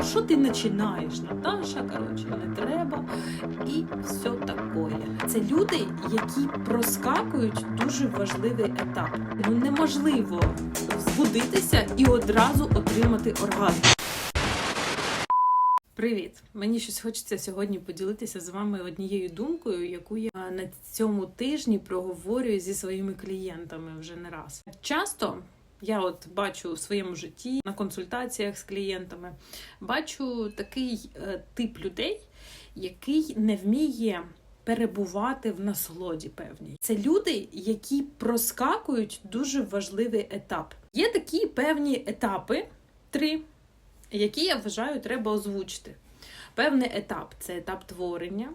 Що ти починаєш, Наташа? Коротше, не треба. І все таке. Це люди, які проскакують дуже важливий етап. Ну неможливо збудитися і одразу отримати оргазм. Привіт! Мені щось хочеться сьогодні поділитися з вами однією думкою, яку я на цьому тижні проговорюю зі своїми клієнтами вже не раз. Часто я от бачу в своєму житті на консультаціях з клієнтами, бачу такий е, тип людей, який не вміє перебувати в насолоді певній. Це люди, які проскакують дуже важливий етап. Є такі певні етапи, три, які я вважаю, треба озвучити. Певний етап це етап творення,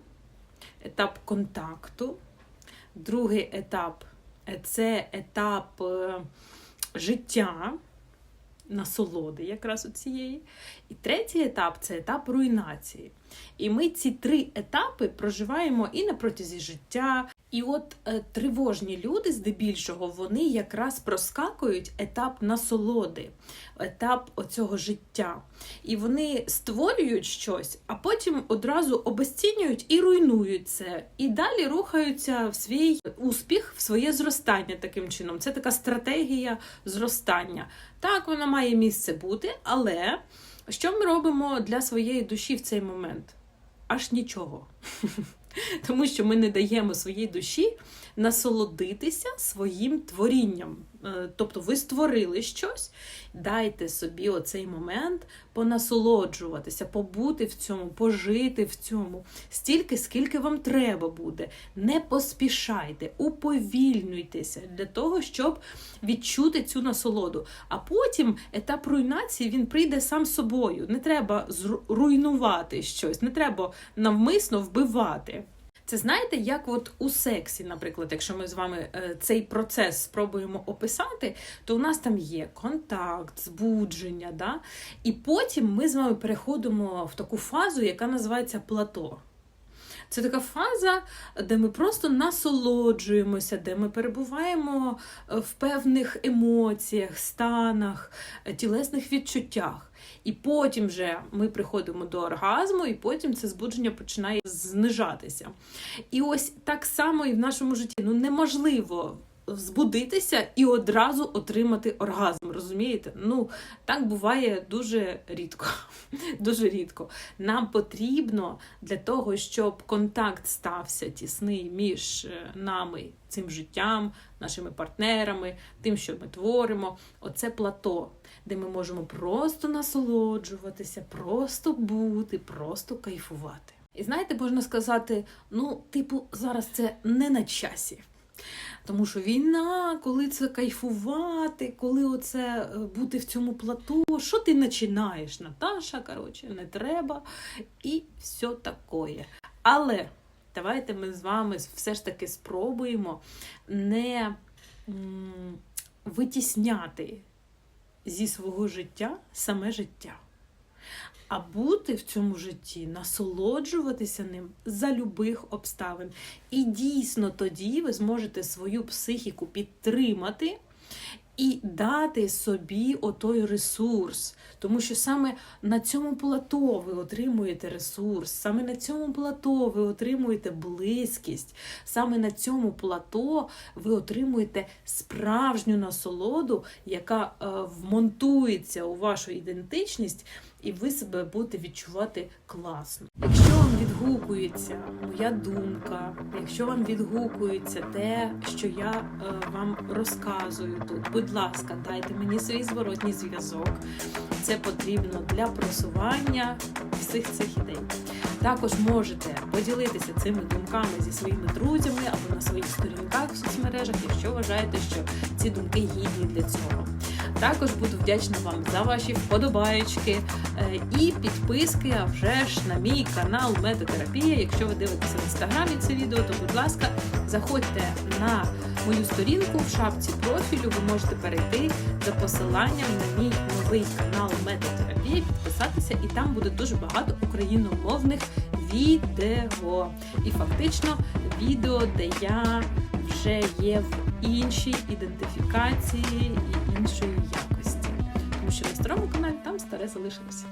етап контакту, другий етап це етап е, життя, насолоди якраз у цієї. І третій етап це етап руйнації. І ми ці три етапи проживаємо і на протязі життя. І от е, тривожні люди, здебільшого, вони якраз проскакують етап насолоди, етап оцього життя. І вони створюють щось, а потім одразу обесцінюють і руйнують це. І далі рухаються в свій успіх, в своє зростання таким чином. Це така стратегія зростання. Так, вона має місце бути, але що ми робимо для своєї душі в цей момент? Аж нічого. Тому що ми не даємо своїй душі насолодитися своїм творінням. Е, Тобто ви створили щось, дайте собі оцей момент понасолоджуватися, побути в цьому, пожити в цьому, стільки, скільки вам треба буде. Не поспішайте, уповільнюйтеся для того, щоб відчути цю насолоду. А потім етап руйнації він прийде сам собою. Не треба зруйнувати щось, не треба навмисно вбивати. Це знаєте, як от у сексі, наприклад, якщо ми з вами е, цей процес спробуємо описати, то у нас там є контакт, збудження, да? і потім ми з вами переходимо в таку фазу, яка називається плато. Це така фаза, де ми просто насолоджуємося, де ми перебуваємо е, в певних емоціях, станах, е, тілесних відчуттях. І потім вже ми приходимо до оргазму, і потім це збудження починає знижатися. І ось так само і в нашому житті ну неможливо збудитися і одразу отримати оргазм. Розумієте? Ну, так буває дуже рідко. Дуже рідко. Нам потрібно для того, щоб контакт стався тісний між е, нами, цим життям, нашими партнерами, тим, що ми творимо. Оце плато, де ми можемо просто насолоджуватися, просто бути, просто кайфувати. І знаєте, можна сказати, ну, типу, зараз це не на часі. Тому що війна, коли це кайфувати, коли оце е, бути в цьому плату, що ти починаєш, Наташа? Коротше, не треба. І все таке. Але давайте ми з вами все ж таки спробуємо не витісняти зі свого життя саме життя. А бути в цьому житті, насолоджуватися ним за любих обставин. І дійсно тоді ви зможете свою психіку підтримати і дати собі отой ресурс. Тому що саме на цьому плато ви отримуєте ресурс, саме на цьому плато ви отримуєте близькість, саме на цьому плато ви отримуєте справжню насолоду, яка е, вмонтується у вашу ідентичність і ви себе будете відчувати класно. Відгукується моя думка, якщо вам відгукується те, що я е, вам розказую тут, будь ласка, дайте мені свій зворотній зв'язок. Це потрібно для просування всіх цих ідей. Також можете поділитися цими думками зі своїми друзями або на своїх сторінках в соцмережах, якщо вважаєте, що ці думки гідні для цього. Також буду вдячна вам за ваші вподобаєчки е, і підписки, а вже ж на мій канал Медотерапія. Якщо ви дивитеся в інстаграмі це відео, то будь ласка, заходьте на мою сторінку в шапці профілю. Ви можете перейти за посиланням на мій новий канал Медотерапія, підписатися, і там буде дуже багато україномовних відео. І фактично відео, де я вже є в іншій ідентифікації іншої якості. Тому що на старому каналі там старе залишилося.